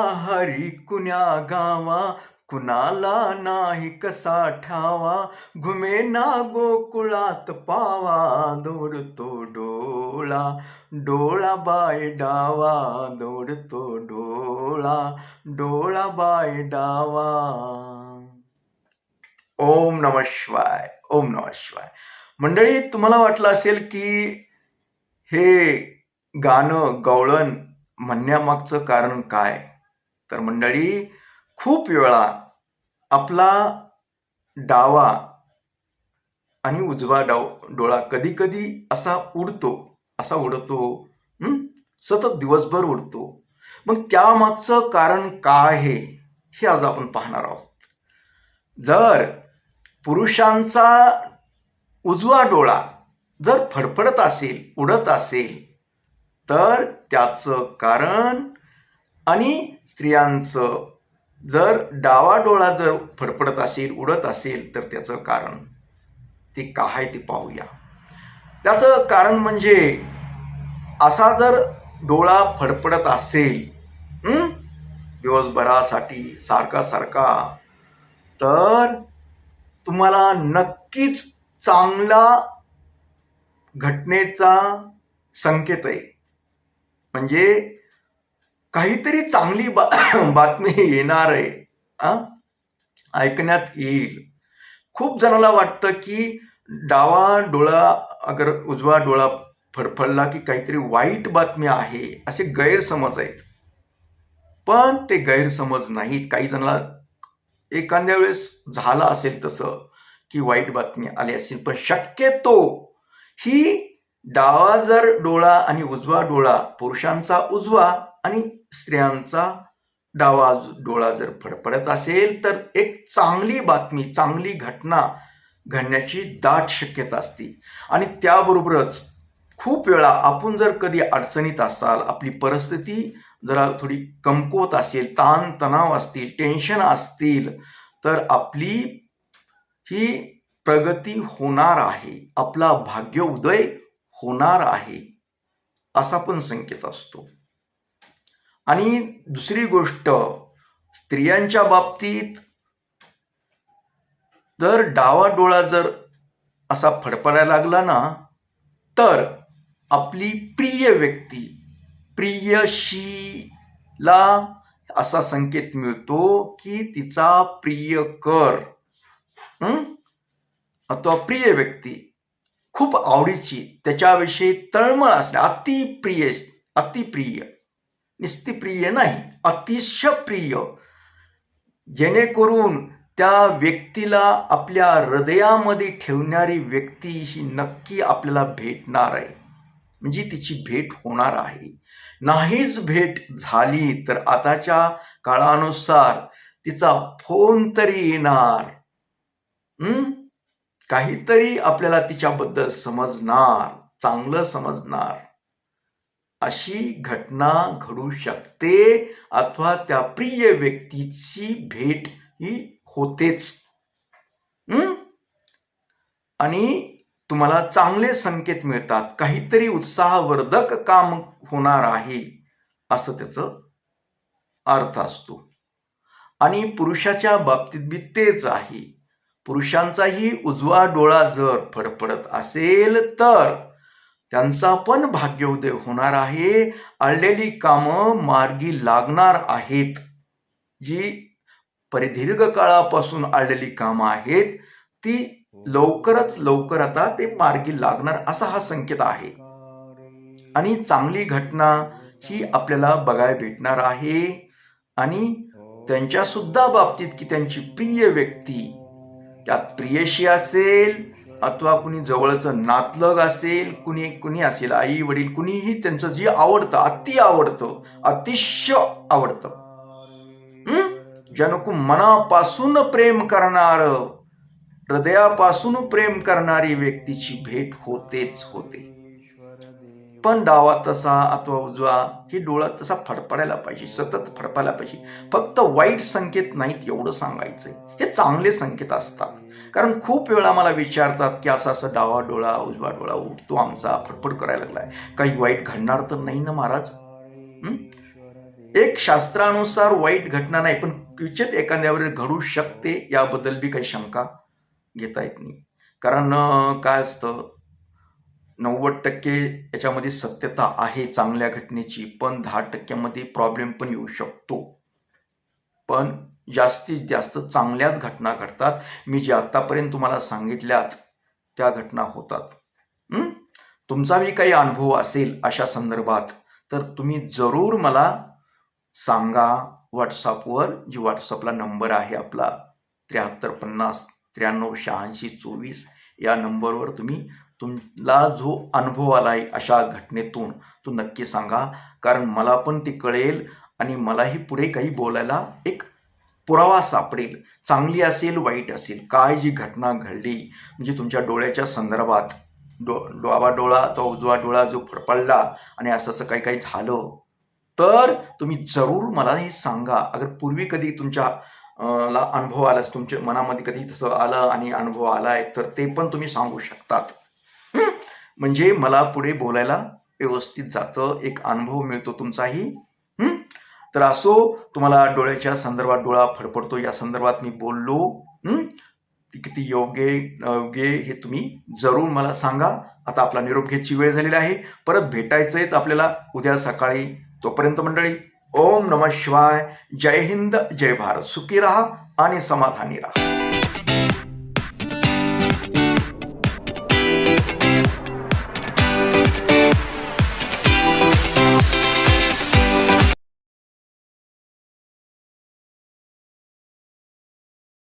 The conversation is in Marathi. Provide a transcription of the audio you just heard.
हरी कुण्या गावा कुणाला नाही कसा ठावा? घुमे ना गोकुळात पावा दौडतो डोळा. डोळा बाय डावा दौडतो डोळा. डोळा बाय डावा. ओम नम शिवाय ओम नम शिवाय. मंडळी तुम्हाला वाटलं असेल की हे गाणं गवळण म्हणण्यामागचं कारण काय? तर मंडळी खूप वेळा आपला डावा आणि उजवा डाव डोळा कधी कधी असा उडतो असा उडतो सतत दिवसभर उडतो. मग त्यामागचं कारण काय आहे हे आज आपण पाहणार आहोत. जर पुरुषांचा उजवा डोळा जर फडफडत असेल उडत असेल तर त्याचं कारण आणि स्त्रियांचं जर डावा डोळा जर फडफडत असेल उडत असेल तर त्याचं कारण ते काय आहे ते पाहूया. त्याचं कारण म्हणजे असा जर डोळा फडफडत असेल दिवसभरासाठी सारखा सारखा तर तुम्हाला नक्कीच चांगला घटनेचा संकेत आहे. म्हणजे काहीतरी चांगली बा बातमी येणार आहे. ऐकण्यात येईल. खूप जणाला वाटतं की डावा डोळा अगर उजवा डोळा फडफडला की काहीतरी वाईट बातमी आहे असे गैरसमज आहेत. पण ते गैरसमज नाहीत. काही जणाला एखाद्या वेळेस झालं असेल तसं की वाईट बातमी आली असेल पण शक्यतो ही डावा जर डोळा आणि उजवा डोळा पुरुषांचा उजवा आणि स्त्रियांचा डावा डोळा जर फडफडत असेल तर एक चांगली बातमी चांगली घटना घडण्याची दाट शक्यता असते. आणि त्याबरोबरच खूप वेळा आपण जर कधी अडचणीत असाल आपली परिस्थिती जरा थोडी कमकुवत असेल ताण तणाव असतील टेन्शन असतील तर आपली ही प्रगती होणार आहे. आपला भाग्य उदय होणार आहे असा पण संकेत असतो. आणि दुसरी गोष्ट स्त्रियांच्या बाबतीत जर डावा डोळा जर असा फडफडायला लागला ना तर आपली प्रिय व्यक्ती प्रियशीला असा संकेत मिळतो की तिचा प्रिय कर अथवा प्रिय व्यक्ती खूप आवडीची त्याच्याविषयी तळमळ असणे अतिप्रिय अतिप्रिय. निस्तिप्रिय नाही अतिशय प्रिय. जेणेकरून त्या व्यक्तीला आपल्या हृदयामध्ये ठेवणारी व्यक्ती ही नक्की आपल्याला भेटणार आहे. म्हणजे तिची भेट होणार आहे. नाहीच भेट झाली तर आताच्या काळानुसार तिचा फोन तरी येणार. काहीतरी आपल्याला तिच्याबद्दल समजणार चांगलं समजणार. अशी घटना घडू शकते अथवा त्या प्रिय व्यक्तीची भेट ही होतेच. आणि तुम्हाला चांगले संकेत मिळतात. काहीतरी उत्साहवर्धक काम होणार आहे असं त्याचं अर्थ असतो. आणि पुरुषाच्या बाबतीत बी तेच आहे. पुरुषांचाही उजवा डोळा जर फडफडत असेल तर त्यांचा पण भाग्योदय होणार आहे. अडलेली कामं मार्गी लागणार आहेत. जी परिदीर्घ काळापासून आलेली कामं आहेत ती लवकरच लवकर आता ते मार्गी लागणार असा हा संकेत आहे. आणि चांगली घटना ही आपल्याला बघायला भेटणार आहे. आणि त्यांच्या सुद्धा बाबतीत की त्यांची प्रिय व्यक्ती त्यात प्रियशी असेल अथवा कुणी जवळचं नातलग असेल कुणी कुणी असेल आई वडील कुणीही त्यांचं जे आवडतं अति आवडतं अतिशय आवडतं. जणकू मनापासून प्रेम करणार हृदयापासून प्रेम करणारी व्यक्तीची भेट होतेच होते. पण डावा तसा अथवा उजवा ही डोळा तसा फडफडायला पाहिजे सतत फडफायला पाहिजे. फक्त वाईट संकेत नाहीत एवढं सांगायचं हे चांगले संकेत असतात. कारण खूप वेळा मला विचारतात की असं असं डावा डोळा उजवा डोळा उठतो आमचा फडफड करायला लागलाय. काही वाईट घडणार तर नाही ना महाराज? एक शास्त्रानुसार वाईट घटना नाही पण क्वचित एखाद्यावर घडू शकते याबद्दल बी काही शंका घेता येत नाही. कारण काय असतं? नव्वद टक्के याच्यामध्ये सत्यता आहे चांगल्या घटनेची पण दहा टक्क्यामध्ये प्रॉब्लेम पण येऊ शकतो. पण जास्तीत जास्त चांगल्याच घटना घडतात. मी जे आत्तापर्यंत तुम्हाला सांगितल्यात त्या घटना होतात. तुमचा तुमचाही काही अनुभव असेल अशा संदर्भात तर तुम्ही जरूर मला सांगा व्हॉट्सअपवर जी व्हॉट्सअपला नंबर आहे आपला त्र्याहत्तर पन्नास त्र्याण्णव शहाऐंशी चोवीस या नंबरवर तुम्ही तुमला जो अनुभव आला आहे अशा घटनेतून तो नक्की सांगा. कारण मला पण ती कळेल आणि मलाही पुढे काही बोलायला एक पुरावा सापडेल. चांगली असेल वाईट असेल काय जी घटना घडली म्हणजे तुमच्या डोळ्याच्या संदर्भात डो डावा डोळा तो उजवा डोळा जो फडफडला आणि असं असं काही काही झालं तर तुम्ही जरूर मला हे सांगा. अगर पूर्वी कधी तुमच्या ला अनुभव आलाच तुमच्या मनामध्ये कधी तसं आलं आणि अनुभव आलाय तर ते पण तुम्ही सांगू शकतात. म्हणजे मला पुढे बोलायला व्यवस्थित जातं एक अनुभव मिळतो तुमचाही. तर असो तुम्हाला डोळ्याच्या संदर्भात डोळा फडफडतो या संदर्भात मी बोललो. किती योग्य योग्य हे तुम्ही जरूर मला सांगा. आता आपला निरोप घ्यायची वेळ झालेली आहे. परत भेटायचंच आपल्याला उद्या सकाळी. तोपर्यंत मंडळी ओम नम शिवाय. जय हिंद जय भारत. सुखी राहा आणि समाधानी राहा.